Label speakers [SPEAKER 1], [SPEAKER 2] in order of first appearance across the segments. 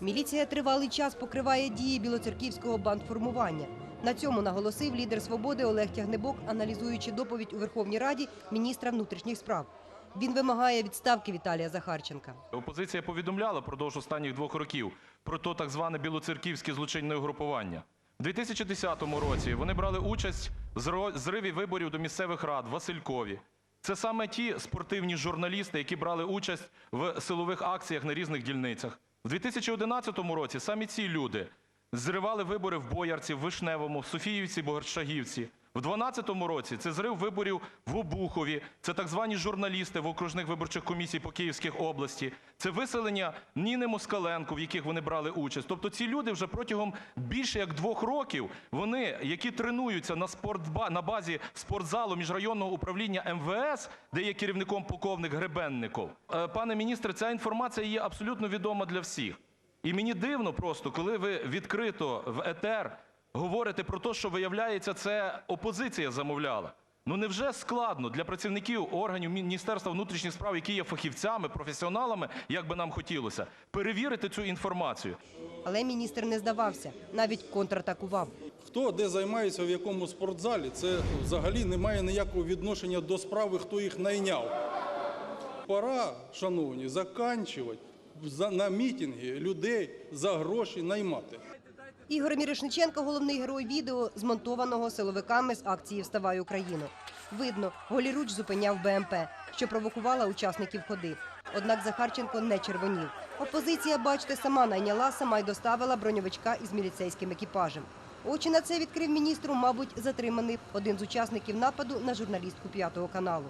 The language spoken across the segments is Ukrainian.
[SPEAKER 1] Міліція тривалий час покриває дії білоцерківського бандформування. На цьому наголосив лідер свободи Олег Тягнебок, аналізуючи доповідь у Верховній Раді міністра внутрішніх справ. Він вимагає відставки Віталія Захарченка.
[SPEAKER 2] Опозиція повідомляла продовж останніх двох років про то так зване білоцерківське злочинне угрупування. У 2010 році вони брали участь в зриві виборів до місцевих рад в Василькові. Це саме ті спортивні журналісти, які брали участь в силових акціях на різних дільницях. У 2011 році самі ці люди зривали вибори в Боярці, в Вишневому, в Софіївці, Богаршагівці. В 2012 році це зрив виборів в Обухові, це так звані журналісти в окружних виборчих комісій по Київських області, це виселення Ніни Москаленко, в яких вони брали участь. Тобто ці люди вже протягом більше як двох років, вони, які тренуються на на базі спортзалу міжрайонного управління МВС, де є керівником полковник Гребенников. Е, Пане міністре, ця інформація є абсолютно відома для всіх. І мені дивно просто, коли ви відкрито в ЕТР говорите про те, що виявляється, це опозиція замовляла. Ну невже складно для працівників органів Міністерства внутрішніх справ, які є фахівцями, професіоналами, як би нам хотілося, перевірити цю інформацію?
[SPEAKER 1] Але міністр не здавався, навіть контратакував.
[SPEAKER 3] Хто де займається в якому спортзалі, це взагалі не має ніякого відношення до справи, хто їх найняв. Пора, шановні, заканчувати за- на мітинги людей за гроші наймати.
[SPEAKER 1] Ігор Мірошниченко – головний герой відео, змонтованого силовиками з акції «Вставай Україну». Видно, голіруч зупиняв БМП, що провокувала учасників ходи. Однак Захарченко не червонів. Опозиція, бачите, сама найняла, сама й доставила броньовичка із міліцейським екіпажем. Очі на це відкрив міністру, мабуть, затриманий один з учасників нападу на журналістку п'ятого каналу.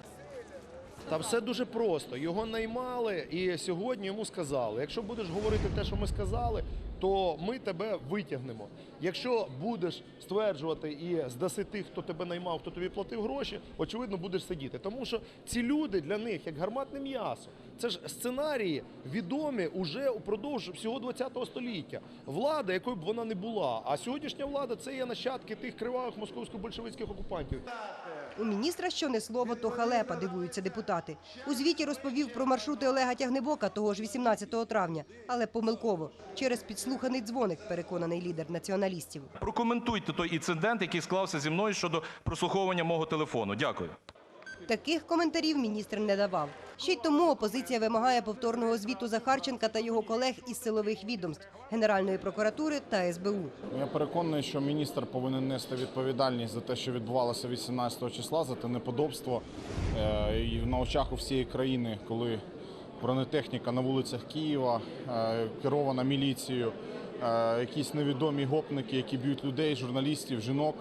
[SPEAKER 4] Та все дуже просто. Його наймали, і сьогодні йому сказали: якщо будеш говорити те, що ми сказали, то ми тебе витягнемо. Якщо будеш стверджувати і здаси тих, хто тебе наймав, хто тобі платив гроші, очевидно, будеш сидіти. Тому що ці люди для них як гарматне м'ясо. Це ж сценарії відомі уже упродовж всього ХХ століття. Влада, якою б вона не була. А сьогоднішня влада це є нащадки тих кривавих московсько-большевицьких окупантів.
[SPEAKER 1] У міністра що не слово, то халепа, дивуються депутати. У звіті розповів про маршрути Олега Тягнебока того ж 18 травня, але помилково. Через підслуханий дзвоник, переконаний лідер націоналістів.
[SPEAKER 2] Прокоментуйте той інцидент, який склався зі мною щодо прослуховування мого телефону. Дякую.
[SPEAKER 1] Таких коментарів міністр не давав. Ще й тому опозиція вимагає повторного звіту Захарченка та його колег із силових відомств Генеральної прокуратури та СБУ.
[SPEAKER 5] Я переконаний, що міністр повинен нести відповідальність за те, що відбувалося 18 числа, за те неподобство е, і на очах у всієї країни, коли бронетехніка на вулицях Києва е, керована міліцією, е, якісь невідомі гопники, які б'ють людей, журналістів, жінок.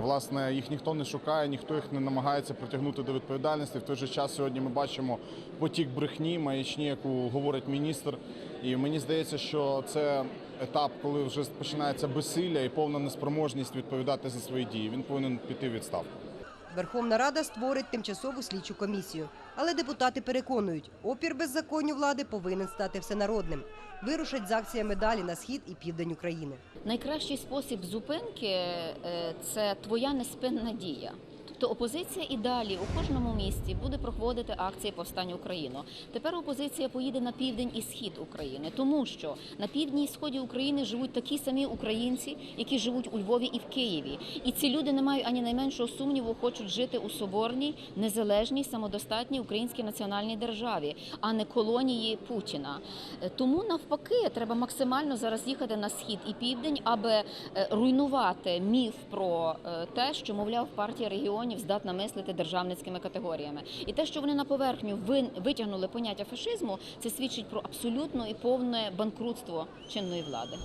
[SPEAKER 5] Власне, їх ніхто не шукає, ніхто їх не намагається притягнути до відповідальності. В той же час сьогодні ми бачимо потік брехні, маячні, яку говорить міністр. І мені здається, що це етап, коли вже починається безсилля і повна неспроможність відповідати за свої дії. Він повинен піти відставку.
[SPEAKER 1] Верховна Рада створить тимчасову слідчу комісію. Але депутати переконують, опір беззаконню влади повинен стати всенародним. Вирушать з акціями далі на схід і південь України.
[SPEAKER 6] Найкращий спосіб зупинки е, це твоя неспинна дія. Тобто опозиція і далі у кожному місті буде проводити акції повстання Україну. Тепер опозиція поїде на південь і схід України, тому що на півдні і сході України живуть такі самі українці, які живуть у Львові і в Києві. І ці люди не мають ані найменшого сумніву, хочуть жити у соборній, незалежній, самодостатній українській національній державі, а не колонії Путіна. Е, Тому навпаки, треба максимально зараз їхати на схід і південь, аби е, руйнувати міф про е, те, що мовляв партія регіонів здатна мислити державницькими категоріями. І те, що вони на поверхню витягнули поняття фашизму, це свідчить про абсолютно і повне банкрутство чинної влади.